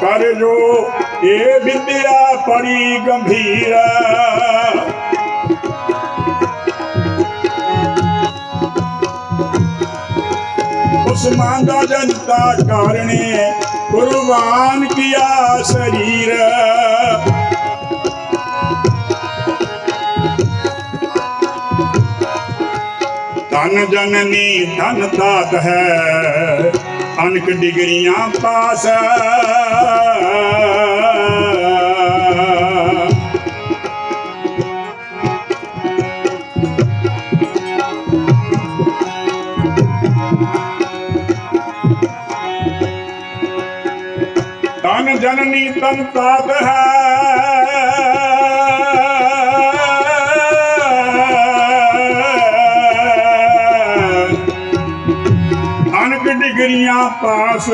ਕਰ ਜੋ ਇਹ ਵਿਦਿਆ ਬੜੀ ਗੰਭੀਰ ਉਸ ਦਾ ਜਨਤਾ ਕਾਰਣੇ ਕੁਰਬਾਨ ਕੀਆ ਸਰੀਰ ਧਨ ਜਨਨੀ ਧਨ ਦਾਤ ਹੈ। ਅਨਕ ਡਿਗਰੀਆਂ ਪਾਸ। ਧਨ ਜਨਨੀ ਧਨ ਦਾਤ ਹੈ। ਡਿਗਰੀਆਂ ਪਾਸ।